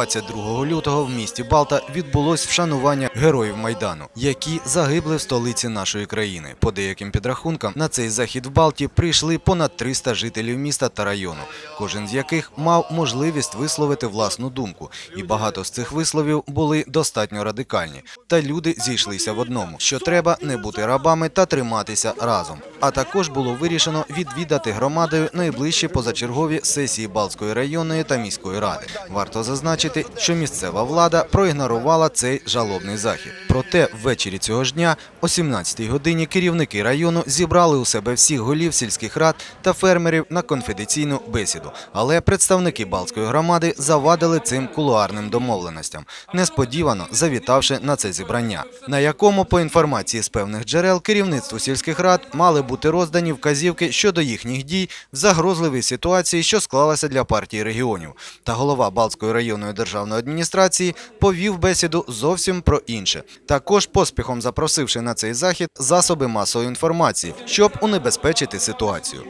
22 лютого в місті Балта відбулось вшанування героїв Майдану, які загибли в столиці нашої країни. По деяким підрахункам на цей захід в Балті прийшли понад 300 жителів міста та району, кожен з яких мав можливість висловити власну думку. І багато з цих висловів були достатньо радикальні. Та люди зійшлися в одному: що треба не бути рабами та триматися разом. А також було вирішено відвідати громадою найближчі позачергові сесії Балтської районної та міської ради. Варто зазначити, що місцева влада проігнорувала цей жалобний захід. Проте ввечері цього ж дня, о 17-й годині, керівники району зібрали у себе всіх голів сільських рад та фермерів на конфіденційну бесіду. Але представники Балтської громади завадили цим кулуарним домовленостям, несподівано завітавши на це зібрання, на якому, по інформації з певних джерел, керівництву сільських рад мали бути роздані вказівки щодо їхніх дій в загрозливій ситуації, що склалася для партії регіонів. Та голова Балтської районної державної адміністрації повів бесіду зовсім про інше. Також поспіхом запросивши на цей захід засоби масової інформації, щоб унебезпечити ситуацію.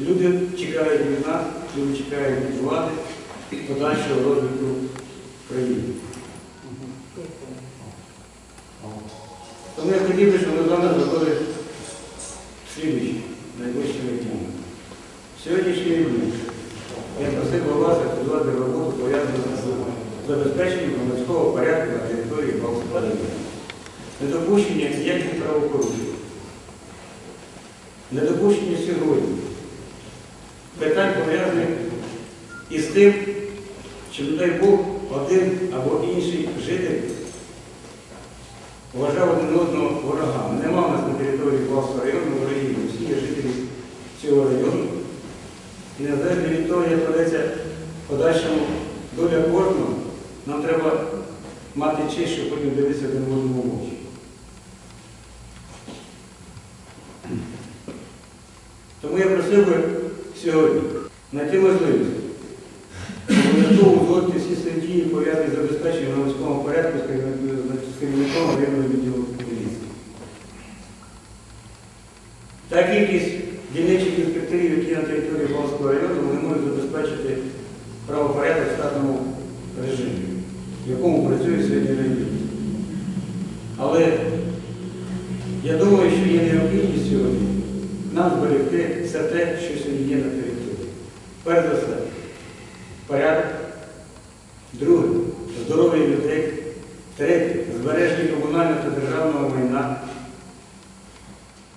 Люди чекають від нас, люди чекають від влади подальшого розвитку країни. Тому я хотів би, щоб ми з вами зробили слідуючі найближчими днями. Сьогоднішній день я просив би вас активувати роботу пов'язану з забезпеченням громадського порядку на території Балтської. Недопущення ніяких правопорушень. Недопущення сьогодні питань пов'язаних із тим, що, не дай Бог, один або інший житель вважав один одного ворогами. Нема в нас на території Балського району ворогів, всі є жителі цього району. І незалежно від того, як ведеться в подальшому доля кожного, нам треба мати честь, щоб потім дивитися один одному в очі. Би сьогодні знайти можливість обов'язково узгодити всі статті, пов'язані з забезпеченням громадського порядку з керівником з районного відділу поліції. Та кількість дільничих інспекторів, які на території Волського району, вони можуть забезпечити правопорядок в штатному режимі, в якому працює сьогодні район. Але я думаю, що є необхідність сьогодні нам зберегти все те, що сьогодні є на території. Перш за все, порядок. Друге здоров'я людей. Третє збереження комунального та державного майна.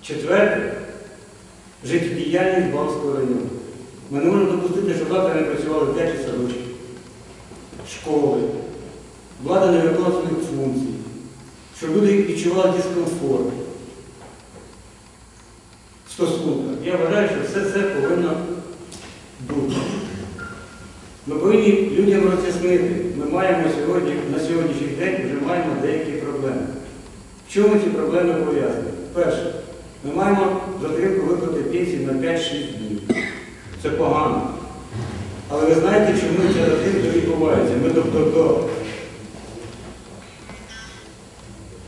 Четверте життєдіяльність Балтського району. Ми не можемо допустити, щоб завтра не працювали дитячі садочки, школи, влада не виконувала своїх функцій, щоб люди відчували дискомфорт в стосунках. Я вважаю, що все це повинно бути. Ми повинні людям роз'яснити. Ми маємо сьогодні, на сьогоднішній день вже маємо деякі проблеми. Чому ці проблеми пов'язані? Перше, ми маємо затримку виплати пенсії на 5-6 днів. Це погано. Але ви знаєте, чому ця затримка відбувається? Ми до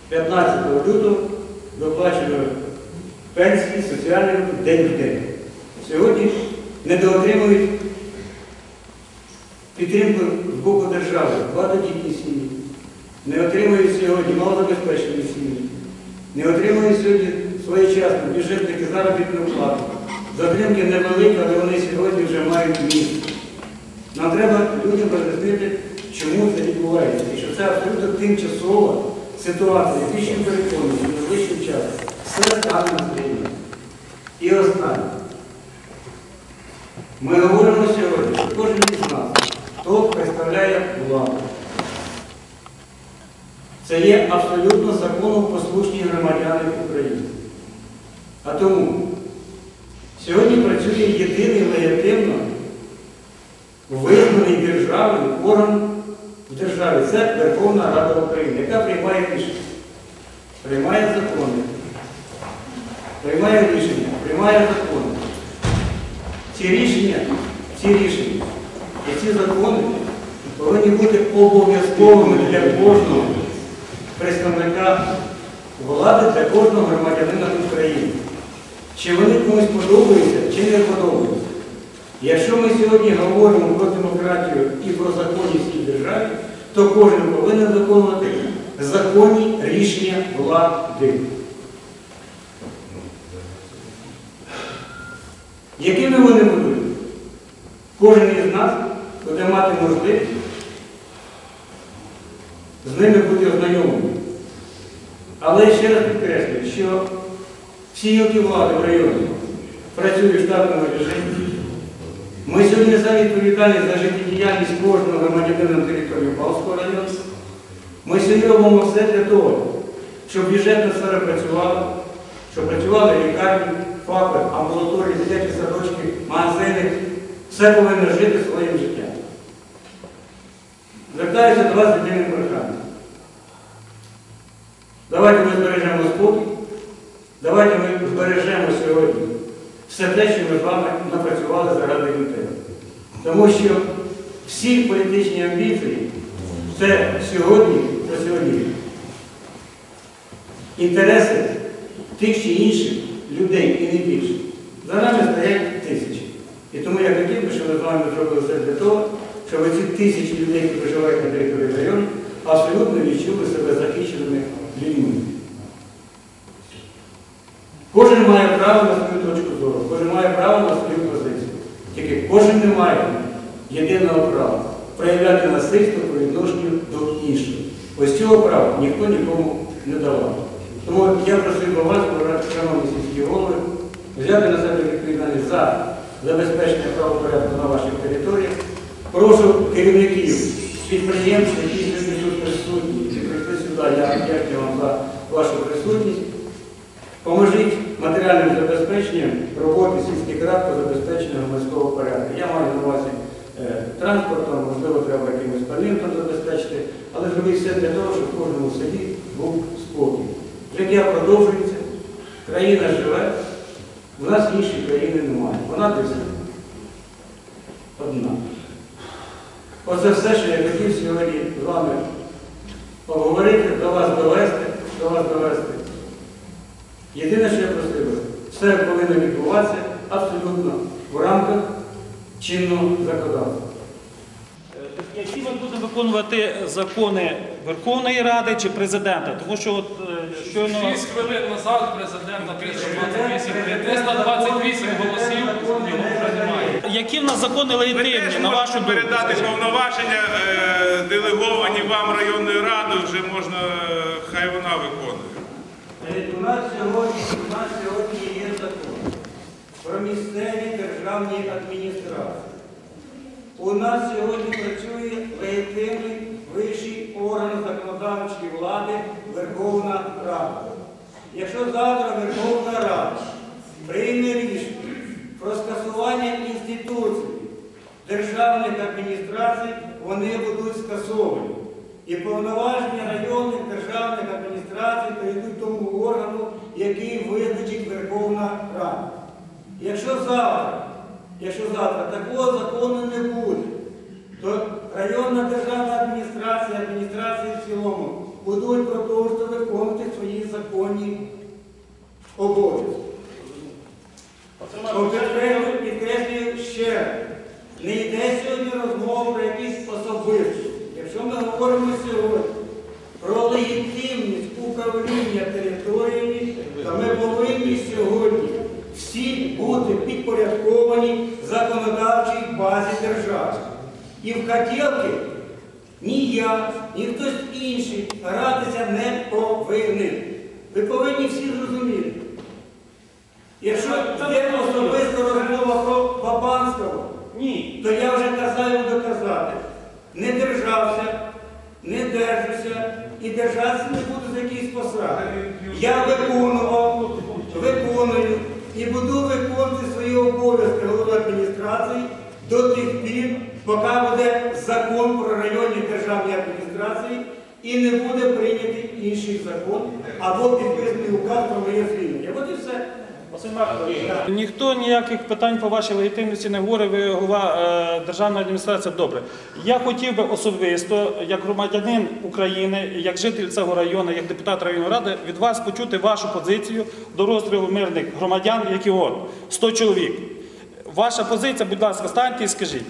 15 лютого доплачуємо пенсії, соціальні день в день. Сьогодні недоотримують підтримку з боку держави, багатодітні сім'ї, не отримують сьогодні малозабезпечені не отримують сьогодні своєчасно бюджетники заробітну плату. Затримки невеликі, але вони сьогодні вже мають місце. Нам треба людям роз'яснити, чому це відбувається. І що це абсолютно тимчасова ситуація, переконують, що найближчим часом все стане на. І останнє. Ми говоримо сьогодні, що кожен із нас, хто представляє владу. Це є абсолютно законопослушні громадяни України. А тому сьогодні працює єдиний легітимно визнаний державою орган в державі. Це Верховна Рада України, яка приймає рішення. Приймає закони. Приймає рішення, приймає закони. Ці рішення, ці рішення і ці закони повинні бути обов'язковими для кожного представника влади, для кожного громадянина України. Чи вони комусь подобаються, чи не подобаються. Якщо ми сьогодні говоримо про демократію і про законність в державі, то кожен повинен виконувати законні рішення влади. Якими вони будуть? Кожен із нас буде мати можливість з ними бути ознайомленим. Але ще раз підкреслюю, що всі гілки влади в районі працюють в штатному режимі. Ми сьогодні несемо відповідальність за життєдіяльність кожного громадянина на території Павського району. Ми сьогодні робимо все для того, щоб бюджетна сфера працювала, щоб працювали лікарні, ФАПи, амбулаторії, дитячі садочки, магазини. Все повинно жити своїм життям. Звертаюся до вас з єдиним проханням. Давайте ми збережемо спокій, давайте ми збережемо сьогодні все те, що ми з вами напрацювали заради людей. Тому що всі політичні амбіції це сьогодні, це сьогодні інтереси тих чи інших людей і не більше. За нами стоять тисячі. І тому я хотів би, щоб ми з вами зробили все для того, щоб ці тисячі людей, які проживають на території району, абсолютно відчули себе захищеними людьми. Кожен має право на свою точку зору, кожен має право на свою позицію. Тільки кожен не має єдиного права проявляти насильство по відношенню до інших. Ось цього права ніхто нікому не давав. Тому я просив би вас, шановні сільські голови, взяти на себе відповідальність за забезпечення правопорядку на ваших територіях. Прошу керівників підприємств, які сьогодні тут присутні, я дякую вам за вашу присутність. Поможіть матеріальним забезпеченням роботи сільських рад по забезпеченню громадського порядку. Я маю на увазі е, транспортом, можливо, треба якимось пальним забезпечити, але зробіть все для того, щоб в кожному селі був спокій. Життя продовжується, країна живе, в нас іншої країни немає. Вона десь одна. Оце все, що я хотів сьогодні з вами поговорити, до вас довести, до вас довести. Єдине, що я просив, би, все повинно відбуватися абсолютно в рамках чинного законодавства. Е, Які ми будемо виконувати закони Верховної Ради чи президента? Тому що от е, щойно 6 хвилин назад президента 328, 328 голосів його вже немає. які в нас закони легітимні, на вашу думку? передати повноваження, е, делеговані вам районною радою, вже можна, хай вона виконує. У нас сьогодні, у нас сьогодні є закон про місцеві державні адміністрації. У нас сьогодні працює легітимний вищий орган законодавчої влади Верховна Рада. Якщо завтра Верховна Рада прийме рішення про скасування інституцій державних адміністрацій, вони будуть скасовані. І повноваження районних державних адміністрацій перейдуть тому органу, який визначить Верховна Рада. Якщо завтра, якщо завтра такого закону не буде, то районна державна адміністрація, адміністрації в цілому будуть продовжувати виконувати свої законні обов'язки. Підкреслюю, ще. Не йде сьогодні розмова про якісь особисті. Якщо ми говоримо сьогодні про легітимність управління територіями, всі бути підпорядковані законодавчій базі держави. І в хотілки ні я, ні хтось інший гратися не повинен. Ви повинні всі зрозуміти. Якщо є особиста розмова про Бабанського, Ні. то я вже казав і буду казати. Не держався, не держуся і держатися не буду за якісь посади. Я виконував, виконую і буду виконувати свої обов'язки голови адміністрації до тих пір, поки буде закон про районні державні адміністрації і не буде прийнятий інший закон або підписаний указ про моє звільнення. От і все. Ніхто ніяких питань по вашій легітимності не говорив, ви голова е, державної адміністрації добре. Я хотів би особисто, як громадянин України, як житель цього району, як депутат районної ради, від вас почути вашу позицію до розстрілу мирних громадян, які от 100 чоловік. Ваша позиція, будь ласка, станьте і скажіть.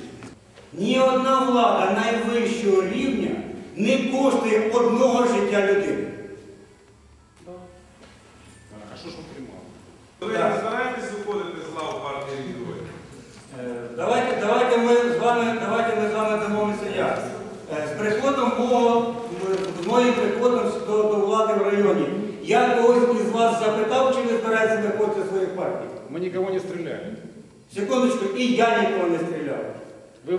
Ні одна влада найвищого рівня не коштує одного життя людини. Ви не збираєтесь виходити з лав партії регіонів? Е, Давайте, давайте ми з вами, давайте ми з вами домовимося як. Е, З приходом мого, з моїм приходом до, до влади в районі, я когось із вас запитав, чи ви збираєтеся виходити з своїх партій? Мы никого не стреляли. Секундочку, і я нікого не стріляв. Ви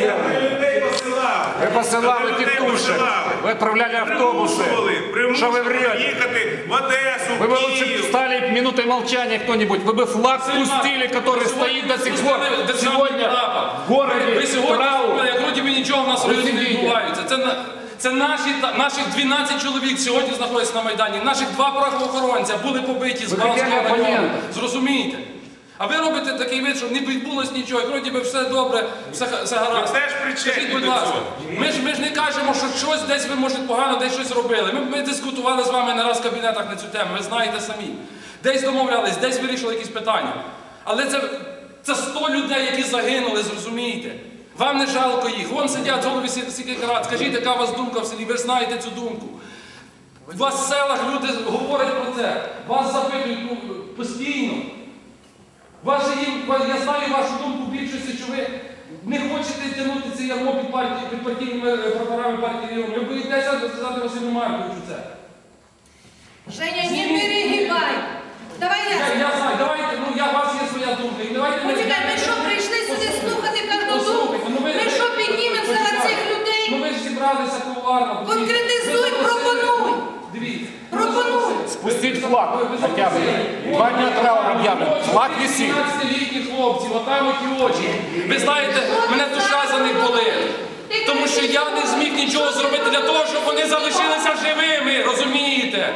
дело. людей посилали. Вы посылали Ви людей тетушек. посилали. Вы отправляли автобусы. Примусували, Что вы примусували врете? їхати в Одесу, Вы бы в лучше Київ. стали минутой молчания кто-нибудь. Вы бы флаг спустили, который стоит до сих пор. Сегодня в городе Ви сьогодні траур. зробили, як вроді би нічого в нас в районі не Розумієте? відбувається. Це, на- це наші, та- наших 12 чоловік сьогодні знаходяться на Майдані. Наших два правоохоронця були побиті з Ви Галузького хотіли району. опонента. Зрозумієте? А ви робите такий вид, що не відбулось нічого, як вроді би все добре, все, все гаразд. Ви теж причетні Скажіть, будь до ласка, цього. ми ж, ми ж не кажемо, що щось десь ви, може, погано, десь щось робили. Ми, ми дискутували з вами не раз в кабінетах на цю тему, ви знаєте самі. Десь домовлялись, десь вирішили якісь питання. Але це, це 100 людей, які загинули, зрозумієте. Вам не жалко їх. Вон сидять голові сільських рад. Скажіть, яка у вас думка в селі, ви ж знаєте цю думку. У вас в селах люди говорять про це. Вас запитують ну, постійно. Ваші їм, я знаю вашу думку більшості, що ви не хочете тягнути це ярмо під, партії, під партійними е, прапорами партії регіону. Ви боїтеся сказати Василю Марковичу це. Женя, не перегибай. Давай Я, я. я знаю, давайте, ну я у вас є своя думка. І давайте ми- Почекай, ми що прийшли сюди слухати Послухайте, ну ви- Ми що піднімемо за Почекайте. цих людей? Ну ви ж зібралися кулуарно. флаг хотя бы. Два дня траура объявлен. Флаг висит. 15-літні хлопці, отам оті очі. Ви знаєте, мене душа за них болить. Тому що я не зміг нічого зробити для того, щоб вони залишилися живими, розумієте?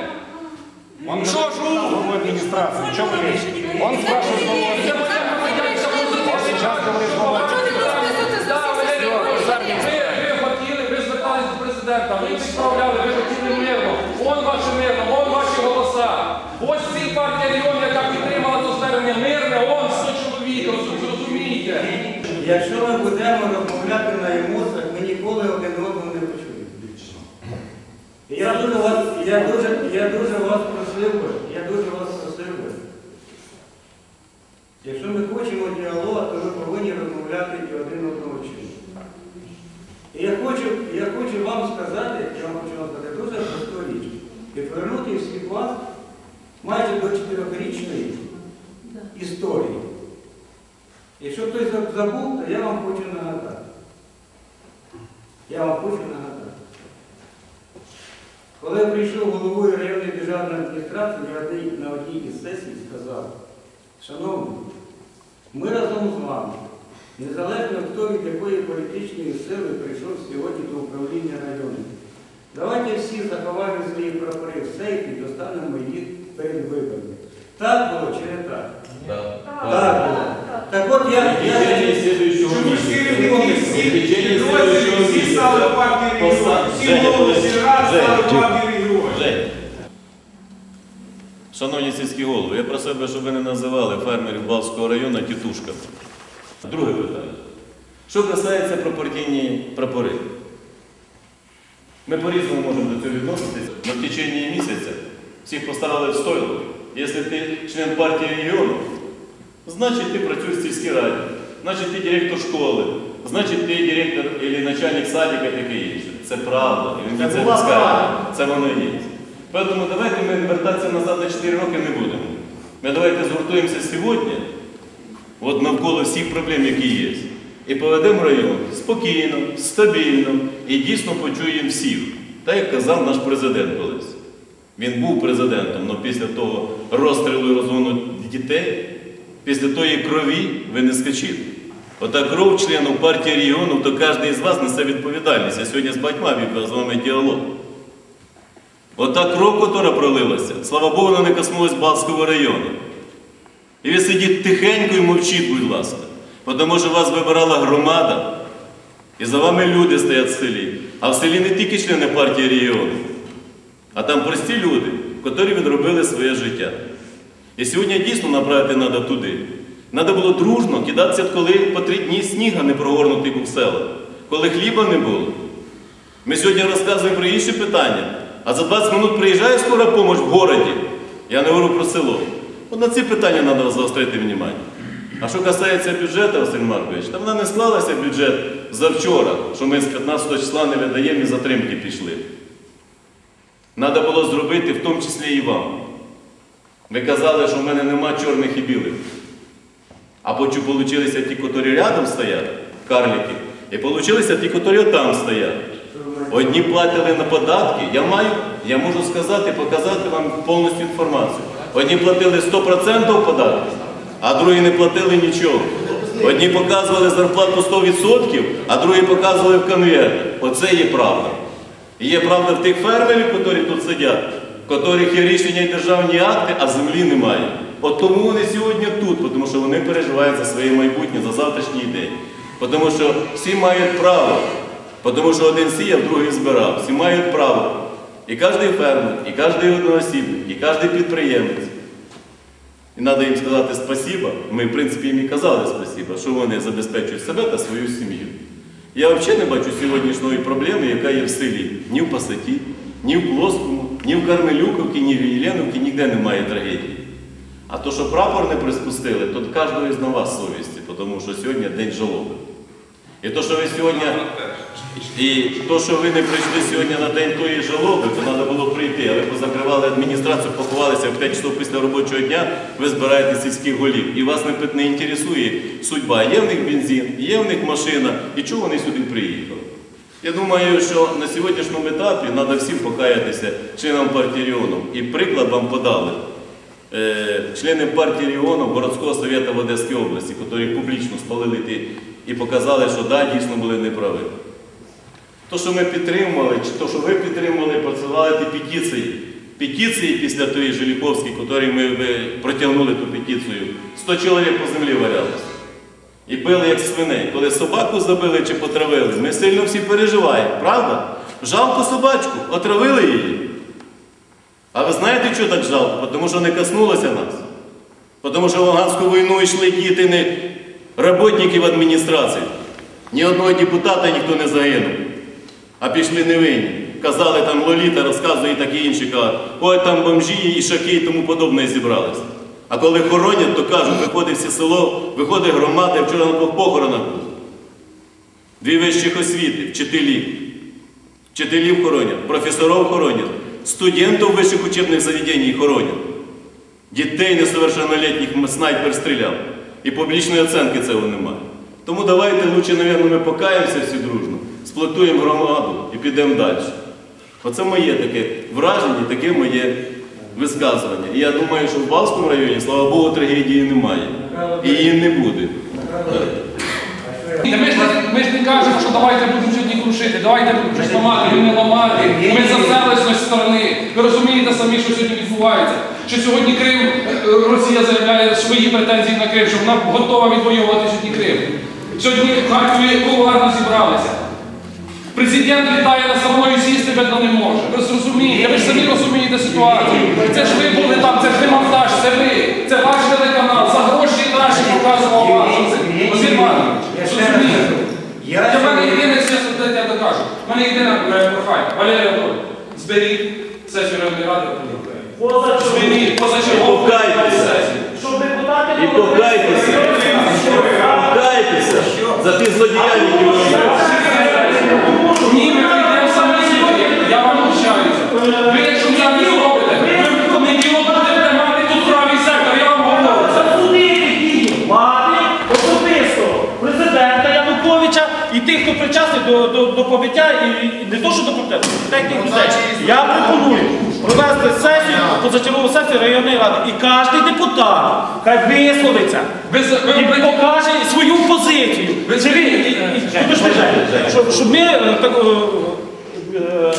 Он Що ж у? главой администрации. О чем вы лезете? Он спрашивает главу Це моя громадянська позиція. Сейчас говорит глава Чого не розписується за Да, всі ви, ви, засідання? ви, ви хотіли, ви звертались до президента, ви відправляли, ви хотіли мирно. Вон ваше мирно, Якщо ми будемо розмовляти на емоціях, ми ніколи один одного не почуємо. Я дуже вас, я дуже, я дуже вас просив би, я дуже вас просив би. Якщо ми хочемо діалогу, то ми повинні розмовляти і один одного чути. І я хочу, я хочу вам сказати, я вам хочу вам сказати дуже просту річ. І повернути всіх вас майже до чотирьохрічної історії. Якщо хтось забув, я вам хочу нагадати. Я вам хочу нагадати. Коли я прийшов головою районної державної адміністрації, я на одній із сесій сказав, шановні, ми разом з вами, незалежно хто від якої політичної сили прийшов сьогодні до управління районом, давайте всі заховаємо свої прапори в сейфі і достанемо їх перед виборами. Так було чи не так? Так було. Так от я, я, Чому ж керівники всіх підрозділів всі стали в партії регіонів? Всі голови сільрад стали в партії регіонів. Шановні сільські голови, я просив би, щоб ви не називали фермерів Балського району тітушками. Друге питання. Що касається про партійні прапори? Ми по-різному можемо до цього відноситися. Но в течение місяця всіх поставили в стойло. Якщо ти член партії регіону, значить ти працюєш в сільській раді, значить ти директор школи, значить ти директор або начальник садика і таке інше. Це правда. І він це скаже. Це воно є. Тому давайте ми вертатися назад на 4 роки не будемо. Ми давайте згуртуємося сьогодні, от навколо всіх проблем, які є. І поведемо район спокійно, стабільно і дійсно почуємо всіх. Так як казав наш президент колись. Він був президентом, але після того розстрілу і розгону дітей, після тої крові ви не скачіть. Ота кров членів партії регіону, то кожен із вас несе відповідальність. Я сьогодні з батьма вів з вами діалог. Ота кров, яка пролилася, слава Богу, вона не коснулась Балського району. І ви сидіть тихенько і мовчіть, будь ласка. Тому що вас вибирала громада, і за вами люди стоять в селі. А в селі не тільки члени партії регіону, а там прості люди, які відробили своє життя. І сьогодні дійсно направити треба туди. Треба було дружно кидатися, коли по три дні сніга не прогорнутий був в селах, коли хліба не було. Ми сьогодні розказуємо про інші питання, а за 20 минут приїжджає скора допомога в городі. Я не говорю про село. От на ці питання треба заострити увагу. А що касається бюджету, Василь Маркович, там вона не склалася бюджет завчора, що ми з 15 числа не видаємо і затримки пішли. Треба було зробити в тому числі і вам. Ви казали, що в мене нема чорних і білих. Або чи получилися ті, які рядом стоять, карлики, і получилися ті, які там стоять. Одні платили на податки, я маю, я можу сказати, показати вам повністю інформацію. Одні платили 100% податки, а другі не платили нічого. Одні показували зарплату 100%, а другі показували в конверті. Оце є правда. І є правда в тих фермерів, які тут сидять, яких є рішення і державні акти, а землі немає. От тому вони сьогодні тут, тому що вони переживають за своє майбутнє, за завтрашній день. Тому що всі мають право, тому що один сіяв, другий збирав. Всі мають право. І кожен фермер, і кожен одноосібник, і кожен підприємець. І треба їм сказати спасіба. Ми, в принципі, їм і казали спасіба, що вони забезпечують себе та свою сім'ю. Я взагалі не бачу сьогоднішньої проблеми, яка є в селі. Ні в Пасаті, ні в Плоскому, ні в Кармелюковці, ні в Єленовці, ніде немає трагедії. А то, що прапор не приспустили, то кожного із на вас совісті, тому що сьогодні день жалоби. І то, що ви сьогодні, і то, що ви не прийшли сьогодні на день тої жалоби, то треба було прийти. А ви позакривали адміністрацію, поховалися в 5 часов після робочого дня, ви збираєте сільських голів. І вас не, не інтересує судьба. Є в них бензин, є в них машина, і чого вони сюди приїхали? Я думаю, що на сьогоднішньому етапі треба всім покаятися членам партії регіону. І приклад вам подали. Е, члени партії регіону городського совєту в Одеській області, які публічно спалили ті і показали, що да, дійсно були неправі. То, що ми підтримували, чи то, що ви підтримували, посилали ті петиції. Петиції після тої Жиліковської, якої ми протягнули ту петицію, 100 чоловік по землі валялося. І били як свиней. Коли собаку забили чи потравили, ми сильно всі переживаємо, правда? Жалко собачку, отравили її. А ви знаєте, що так жалко? Тому що не коснулося нас. Тому що в Луганську війну йшли діти не роботників адміністрації. Ні одного депутата ніхто не загинув. А пішли невинні. Казали там Лоліта, розказує і такі інші кажуть, ой там бомжі і шаки і тому подобне зібралися. А коли хоронять, то кажуть, виходить все село, виходить громада, вчора на двох похоронах був. Дві вищих освіти, вчителі. Вчителів хоронять, професорів хоронять, студентів вищих учебних заведень хоронять. Дітей несовершеннолетніх снайпер стріляв. І публічної оценки цього немає. Тому давайте лучше, мабуть, ми покаємося всі дружно, сплатуємо громаду і підемо далі. Оце моє таке враження, таке моє висказування. І я думаю, що в Балському районі, слава Богу, трагедії немає. І її не буде. Ми ж, ми ж не кажемо, що давайте будемо сьогодні крушити, давайте будемо щось ламати, не ламати. Ми за селищної сторони. Ви розумієте самі, що сьогодні відбувається. Що сьогодні Крим, е, Росія заявляє свої претензії на Крим, що вона готова відвоювати сьогодні Крим. Сьогодні в Харкові кулуарно зібралися. Президент літає на самою сісти, видно не може. Ви ж розумієте, ви ж самі розумієте ситуацію. Це ж ви були там, це ж не монтаж, це ви, це ваш телеканал, за гроші наші показував вас. Василь Іванович, розумієте? Я мене єдине, я докажу. У мене єдине прохання. Валерій Анатолійович, зберіть сесію Районної ради. Зберіть позачергову покайтеся. сесію. І покайтеся. Покайтеся за ті злодіяння, кожен депутат хай висловиться Ви, за- ви, і ви, покаже свою позицію. Ви Чи ви- і- і- Подожди, щоб, щоб ми е, так, е, е, е,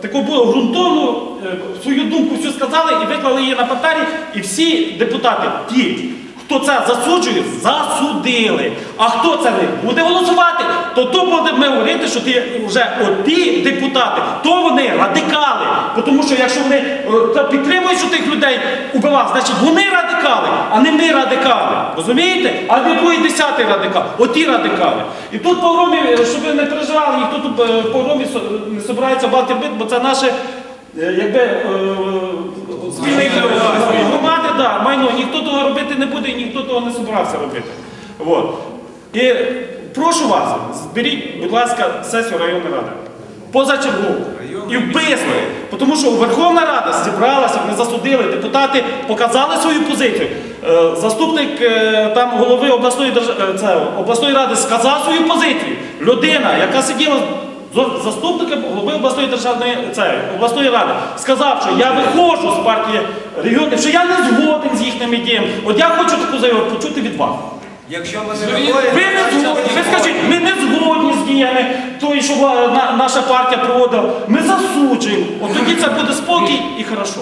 таку було ґрунтовну е, свою думку всю сказали і виклали її на папері, і всі депутати, ті, хто це засуджує, засудили. А хто це не буде голосувати, то то будемо говорити, що ти вже от ті депутати, то вони радикали. Тому що якщо вони е, підтримують, що тих людей убивав, значить вони радикали. а не ми радикали. Розумієте? А не той десятий радикал, оті радикали. І тут погромі, щоб ви не переживали, ніхто тут е, погромі не збирається бати бит, бо це наше е, е, спільне громади, да, майно, ніхто того робити не буде і ніхто того не збирався робити. От. І прошу вас, зберіть, будь ласка, сесію районної ради. Позачергову. І вбисно. Тому що Верховна Рада зібралася, вони засудили, депутати показали свою позицію. Е, Заступник е, там голови обласної е, це, обласної ради сказав свою позицію. Людина, яка сиділа заступником голови обласної державної це, обласної ради, сказав, що я виходжу з партії регіонів, що я не згоден з їхніми діями. От я хочу таку заяву почути від вас. Якщо ми Зверніть- Ви не згодні, ви скажіть, ми не згодні з діями тої, що на- наша партія проводила. Ми засуджуємо. От тоді це буде спокій і хорошо.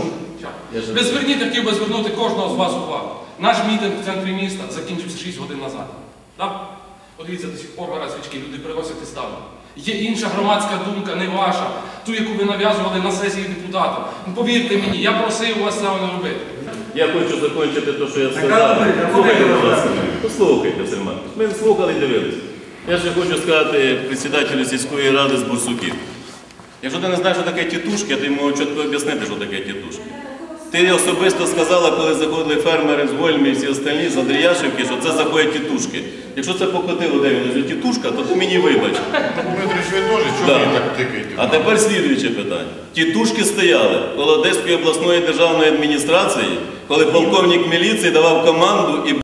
Ви зверніть, хотів би звернути кожного з вас увагу. Наш мітинг в центрі міста закінчився 6 годин назад. Так? Подивіться, до сих пор свічки, люди приносять і ставлять. Є інша громадська думка, не ваша, ту, яку ви нав'язували на сесії депутатів. Ну, повірте мені, я просив вас цього не робити. Я хочу закінчити те, що я сказав. Слухайте, будь ласка. Послухайте, Василь Ми слухали і дивилися. Я ще хочу сказати председателю сільської ради з Бурсуків. Якщо ти не знаєш, що таке тітушки, я тобі можу чітко об'яснити, що таке тітушки. Ти особисто сказала, коли заходили фермери з Гольмі і всі остальні з Андріяшівки, що це заходять тітушки. Якщо це покотило, де він тітушка, то ти мені вибач. Да. А тепер слідуюче питання. Тітушки стояли коло Одеської обласної державної адміністрації, коли полковник міліції давав команду і